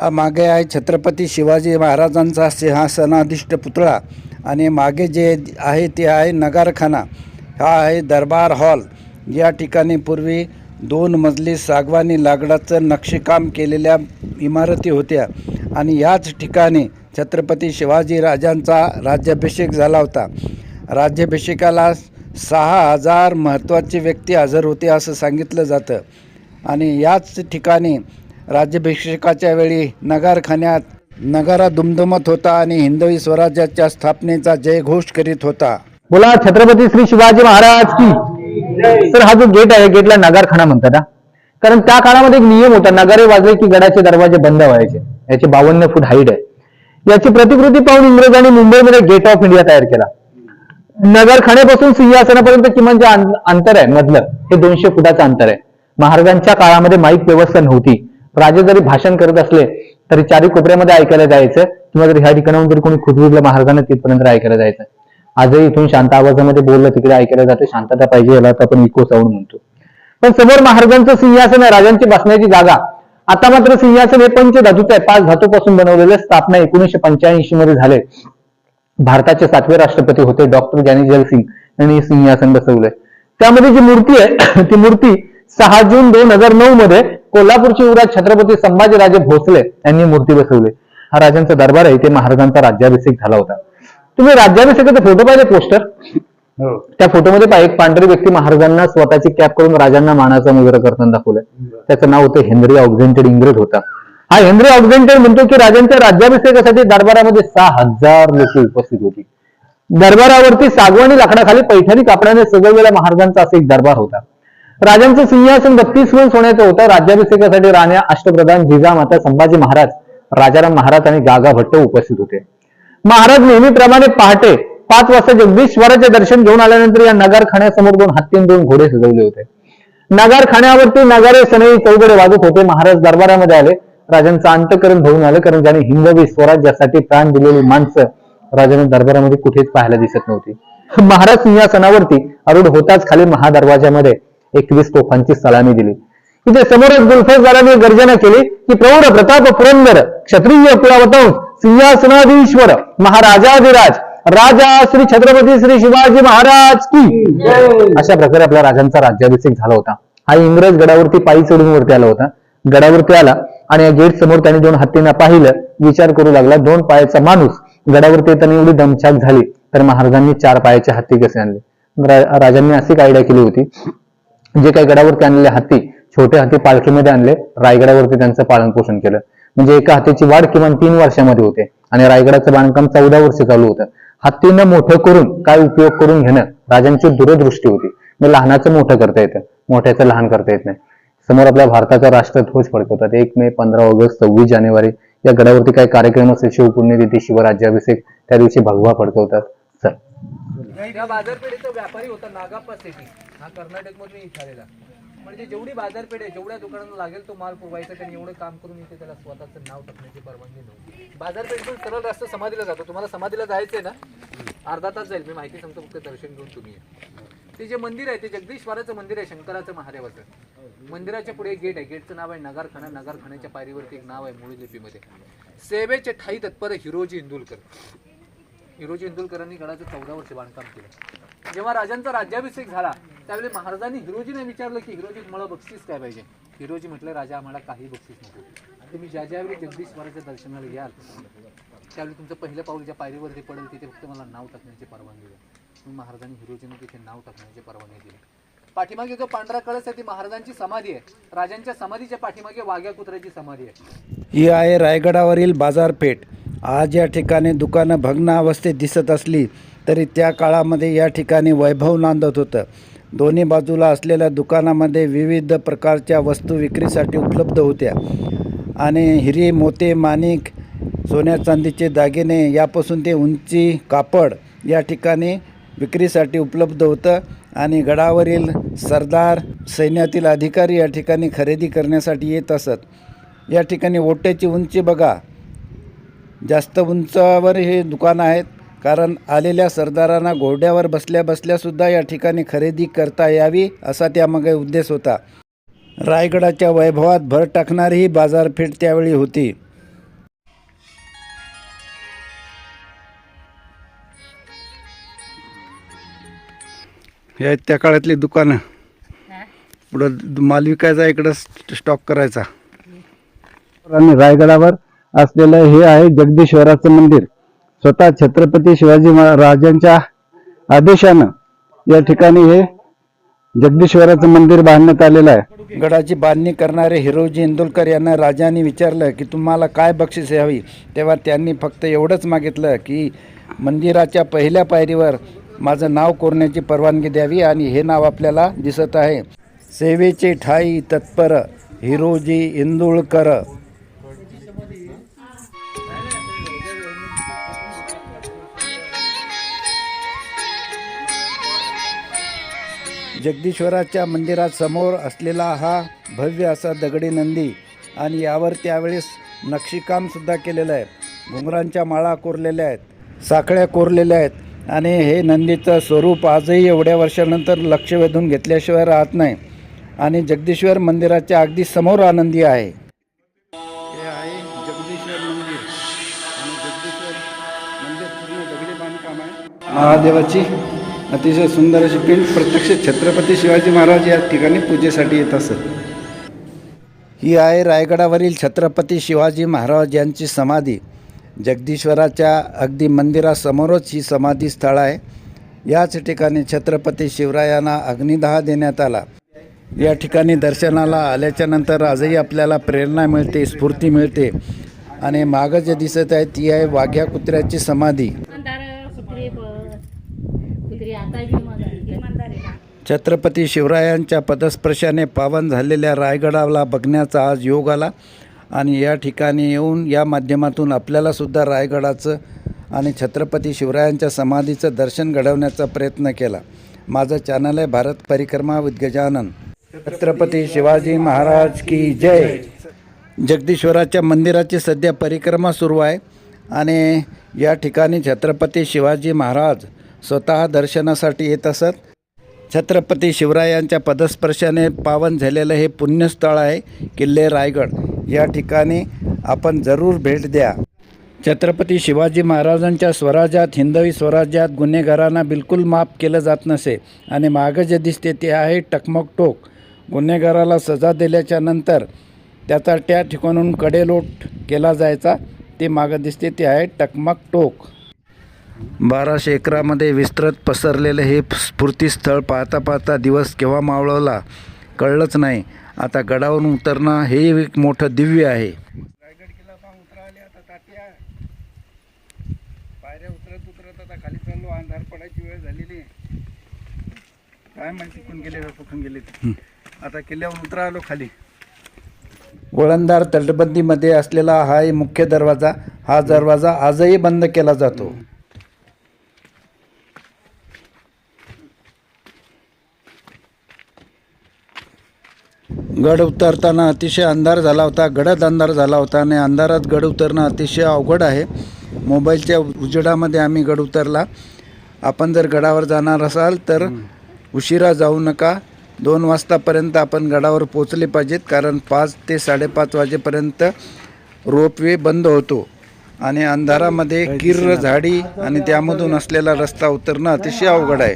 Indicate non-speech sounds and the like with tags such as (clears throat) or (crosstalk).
हा मागे आहे छत्रपती शिवाजी महाराजांचा सिंहासनाधिष्ट पुतळा. आणि मागे जे आहे ते आहे नगारखाना. हा आहे दरबार हॉल. या ठिकाणी पूर्वी दोन मजली सागवानी लाकडाचं नक्षीकाम केलेल्या इमारती होत्या. आणि याच ठिकाणी छत्रपती शिवाजी राजांचा राज्याभिषेक झाला होता. राज्याभिषेकाला सहा हजार महत्त्वाची व्यक्ती हजर होते असं सांगितलं जातं. आणि याच ठिकाणी राज्याभिषेकाच्या वेळी नगारखान्यात नगारा दुमदुमत होता आणि हिंदवी स्वराज्याच्या स्थापनेचा जयघोष करीत होता. बोला छत्रपती श्री शिवाजी महाराज की? तर हा जो गेट आहे गेटला नगारखाना म्हणतात ना कारण त्या काळामध्ये एक नियम होता नगारे वाजले की गडाचे दरवाजे बंद व्हायचे. याचे बावन्न फूट हाईट आहे. याची प्रतिकृती पाहून इंग्रजांनी मुंबईमध्ये गेट ऑफ इंडिया तयार केला. नगरखाण्यापासून सिंहासनापर्यंत किमान जे अंतर आहे मधलं हे दोनशे फुटाचं अंतर आहे. महाराजांच्या काळामध्ये माईक व्यवस्था नव्हती. राजे जरी भाषण करत असले तरी चारी कोपऱ्यामध्ये ऐकायला जायचं. किंवा जर ह्या ठिकाणाहून जरी कोणी खुदविलं महाराजांना तिथपर्यंत ऐकायला जायचं. आजही इथून शांत आवाजामध्ये बोललं तिकडे ऐकायला जाते. शांतता पाहिजे याला तर आपण इको साऊंड म्हणतो. पण समोर महाराजांचं सिंहासन आहे राजांची बसण्याची जागा. आता मात्र सिंहासन हे पंच धातूचं आहे. पाच धातूपासून बनवलेलं स्थापना एकोणीशे पंच्याऐंशी मध्ये झाले. भारताचे सातवे राष्ट्रपती होते डॉक्टर ज्ञानेजल सिंग यांनी सिंहासन बसवलंय. त्यामध्ये जी मूर्ती आहे (clears throat) ती मूर्ती सहा जून दोन हजार नऊ मध्ये कोल्हापूरचे युवराज छत्रपती संभाजीराजे भोसले यांनी मूर्ती बसवली. हा राजांचा दरबार आहे इथे महाराजांचा राज्याभिषेक झाला होता. तुम्ही राज्याभिषेकाचे फोटो पाहिले पोस्टर त्या फोटोमध्ये एक पांढरी व्यक्ती महाराजांना स्वतःची कॅप करून राजांना मानाचा मुजरा करताना दाखवलंय. त्याचं नाव होतं हेनरी ऑक्झेंटेड इंग्रज होता. हा हेनरी ऑक्झेंटेड म्हणतो की राजांच्या राज्याभिषेकासाठी दरबारामध्ये सहा हजार लोक उपस्थित होती. दरबारावरती सागवानी लाकडाखाली पैठणी कापडाने सजवलेला महाराजांचा असा एक दरबार होता. राजांचं सिंहासन बत्तीस वेळ सोन्याचं होतं. राज्याभिषेकासाठी राण्या अष्टप्रधान जिजामाता संभाजी महाराज राजाराम महाराज आणि गागा भट्ट उपस्थित होते. महाराज नेहमीप्रमाणे पहाटे पाच वाजता जगदीश्वराचे दर्शन घेऊन आल्यानंतर या नगारखान्यासमोर दोन हत्ती दोन घोडे सजवले होते. नगारखान्यावरती नगारे सनई चौघडे वाजत होते. महाराज दरबारामध्ये आले. राजांचं अंतकरण भरून आलं कारण ज्याने हिंदवी स्वराज्यासाठी प्राण दिलेली माणसं राजांना दरबारामध्ये कुठेच पाहायला दिसत नव्हती. महाराज सिंहासनावरती अरुढ होताच खाली महादरवाजामध्ये एकवीस तोफांची सलामी दिली. इथे समोरच गुलफजदारांनी गर्जना केली की प्रौढ प्रताप पुरंदर क्षत्रिय कुळावतंस सिंहासनाधीश्वर महाराजाधिराज राजा श्री छत्रपती श्री शिवाजी महाराज की. अशा प्रकारे आपल्या राजांचा राज्याभिषेक झाला होता. हा इंग्रज गडावरती पायी चढून वरती आला होता. गडावरती आला आणि या गेट समोर त्याने दोन हत्तींना पाहिलं. विचार करू लागला दोन पायाचा माणूस गडावरती येताना एवढी दमछाक झाली. तर महाराजांनी चार पायाचे हत्ती कसे आणले? राजांनी अशी कायदा आयडिया केली होती जे काही गडावरती आणलेले हत्ती छोटे हत्ती पालखीमध्ये आणले रायगडावरती त्यांचं पालन पोषण केलं. म्हणजे एका हत्तीची वाढ किमान तीन वर्षामध्ये होते आणि रायगडाचं बांधकाम चौदा वर्ष चालू होतं. हत्तीनं मोठं करून काय उपयोग करून घेणं राजांची दूरदृष्टी होती. मग लहानाचं मोठं करता येतं. मोठ्याचं लहान करता येत नाही. समोर आपल्या भारताचा राष्ट्रध्वज फडकवतात. एक मे पंधरा ऑगस्ट सव्वीस जानेवारी या गडावरती काही कार्यक्रम असेल शिवपुण्यतिथी शिवराज्याभिषेक त्या दिवशी भगवा फडकवतात. चल. बाजारपेठेचा व्यापारी होता नागापा हा कर्नाटकमधून इथे आलेला. म्हणजे जेवढी बाजारपेठ आहे जेवढ्या दुकानांना लागेल तो माल पुरवायचा त्यांनी एवढं काम करून इथे त्याला स्वतःचं नाव टाकण्याची परवानगी नव्हती बाजारपेठेतून सरळ रस्ता समाधीला जातो. तुम्हाला समाधीला जायचंय ना? अर्धा तास जाईल. मी माहिती सांगतो फक्त दर्शन घेऊन तुम्ही या. ते जे मंदिर आहे ते जगदीश्वराचं मंदिर आहे शंकराचं महादेवाचं. मंदिराच्या पुढे गेट आहे. गेटचं नाव आहे नगारखाना. नगारखान्याच्या पायरीवरती एक नाव आहे मूळ लिपीमध्ये सेवेचे ठाई तत्पर हिरोजी इंदुलकर. हिरोजी इंदुलकरांनी गडाचं चौदा वर्ष बांधकाम केलं. जेव्हा राजांचा राज्याभिषेक झाला त्यावेळी महाराजांनी हिरोजीने विचारलं की हिरोजी मला बक्षीस काय पाहिजे? हिरोजी म्हटलं राजा आम्हाला काही बक्षीस नको. तुम्ही ज्या ज्यावेळी जगदीश्वराच्या दर्शनाला याल त्यावेळी तुमचं पहिलं पाऊल ज्या पायरीवरती पडेल तिथे फक्त मला नाव टाकण्याची परवानगी द्या. मग महाराजांनी हिरोजीने तिथे नाव टाकण्याची परवानगी दिली. पाठीमागे जो पांढरा कळस आहे ती महाराजांची समाधी आहे. राजांच्या समाधीच्या पाठीमागे वाघ्या कुत्र्याची समाधी आहे. ही आहे रायगडावरील बाजारपेठ. आज या ठिकाणी दुकानं भग्न अवस्थेत दिसत असली तरी त्या काळामध्ये या ठिकाणी वैभव नांदत होतं. दोन्ही बाजूला असलेल्या दुकानामध्ये विविध प्रकारच्या वस्तू विक्रीसाठी उपलब्ध होत्या. आणि हिरे मोते माणिक सोन्या चांदीचे दागिने यापासून ते उंची कापड या ठिकाणी विक्रीसाठी उपलब्ध होतं. आणि गडावरील सरदार सैन्यातील अधिकारी या ठिकाणी खरेदी करण्यासाठी येत असत. या ठिकाणी ओट्याची उंची बघा. जास्त उंचावर हे दुकान आहेत. कारण आलेल्या सरदारांना घोड्यावर बसल्या बसल्यासुद्धा या ठिकाणी खरेदी करता यावी असा त्यामागे उद्देश होता. रायगडाच्या वैभवात भर टाकणारी ही बाजारपेठ त्यावेळी होती. या त्या काळातली दुकानं. पुढं माल विकायचा इकडं स्टॉक करायचा. आणि रायगडावर असलेलं हे आहे जगदीश्वराचं मंदिर. स्वतः छत्रपती शिवाजी महाराजांच्या आदेशानं या ठिकाणी हे जगदीश्वराचं मंदिर बांधण्यात आलेलं आहे. गडाची बांधणी करणारे हिरोजी इंदुलकर यांना राजाने विचारलं की तुम्हाला काय बक्षीस हवी तेव्हा त्यांनी फक्त एवढंच मागितलं की मंदिराच्या पहिल्या पायरीवर माझं नाव कोरण्याची परवानगी द्यावी आणि हे नाव आपल्याला दिसत आहे. सेवेचे ठाई तत्पर हिरोजी इंदुळकर जगदीश्वराच्या मंदिरासमोर असलेला हा भव्य असा दगडी नंदी आणि यावर त्यावेळेस नक्षीकाम सुद्धा केलेलं आहे. घुंगरांच्या माळा कोरलेल्या आहेत साखळ्या कोरलेल्या आहेत आणि हे नंदीचं स्वरूप आजही एवढ्या वर्षानंतर लक्ष वेधून घेतल्याशिवाय राहत नाही आणि जगदीश्वर मंदिराच्या अगदी समोर आनंदी आहे. हे आहे जगदीश्वर मंदिर आणि जगदीश्वर मंदिर पूर्ण दगडी बांधकाम आहे. महादेवाची अतिशय सुंदर अशी पिंड प्रत्यक्ष छत्रपती शिवाजी महाराज या ठिकाणी पूजेसाठी येत असत ही आहे रायगडावरील छत्रपती शिवाजी महाराज यांची समाधी. जगदीश्वराच्या अगदी मंदिरासमोरच ही समाधी स्थळ आहे. याच ठिकाणी छत्रपती शिवरायांना अग्निदाह देण्यात आला. या ठिकाणी दर्शनाला आल्याच्यानंतर आजही आपल्याला प्रेरणा मिळते स्फूर्ती मिळते. आणि मागं जे दिसत आहे ती आहे वाघ्या कुत्र्याची समाधी. छत्रपती शिवरायांच्या पदस्पर्शाने पावन झालेल्या रायगडाला बघण्याचा आज योग आला. आणि या ठिकाणी येऊन या माध्यमातून आपल्यालासुद्धा रायगडाचं आणि छत्रपती शिवरायांच्या समाधीचं दर्शन घडवण्याचा प्रयत्न केला. माझं चॅनल आहे भारत परिक्रमा विथ गजानन. छत्रपती शिवाजी महाराज की जय. जगदीश्वराच्या मंदिराची सध्या परिक्रमा सुरू आहे. आणि या ठिकाणी छत्रपती शिवाजी महाराज स्वतः दर्शनासाठी येत असत. छत्रपती शिवरायांच्या पदस्पर्शाने पावन झालेलं हे पुण्यस्थळ आहे किल्ले रायगड. या ठिकाणी आपण जरूर भेट द्या. छत्रपती शिवाजी महाराजांच्या स्वराज्यात हिंदवी स्वराज्यात गुन्हेगारांना बिलकुल माफ केलं जात नसे आणि मागं जे दिसते ते आहे टकमक टोक गुन्हेगाराला सजा दिल्याच्या नंतर त्याचा त्या ठिकाणून कडेलोट केला जायचा. ते मागं दिसते ते आहे टकमक टोक बाराशे एकरामध्ये विस्तृत पसरलेलं हे स्फूर्तीस्थळ पाहता पाहता दिवस केव्हा मावळवला कळलंच नाही. आता गडावरून उतरणं हे एक मोठं दिव्य आहे. रायगड किल्ला पाहून उतराले आता तात्या पायऱ्या उतरत उतरत आता खाली चाललो. अंधार पडायची वेळ झालेली. काय माहिती कोण गेले कुठून गेले. आता किल्ल्यावर उतरा आलो खाली. गोळंदार तटबंदीमध्ये असलेला हा मुख्य दरवाजा हा दरवाजा आजही बंद केला जातो. गड उतरताना अतिशय अंधार झाला होता गडद अंधार झाला होता आणि अंधारात गड उतरणं अतिशय अवघड आहे. मोबाईलच्या उजेडामध्ये आम्ही गड उतरला. आपण जर गडावर जाणार असाल तर उशिरा जाऊ नका. दोन वाजतापर्यंत आपण गडावर पोचले पाहिजेत कारण पाच ते साडेपाच वाजेपर्यंत रोपवे बंद होतो आणि अंधारामध्ये किर्र झाडी आणि त्यामधून असलेला रस्ता उतरणं अतिशय अवघड आहे.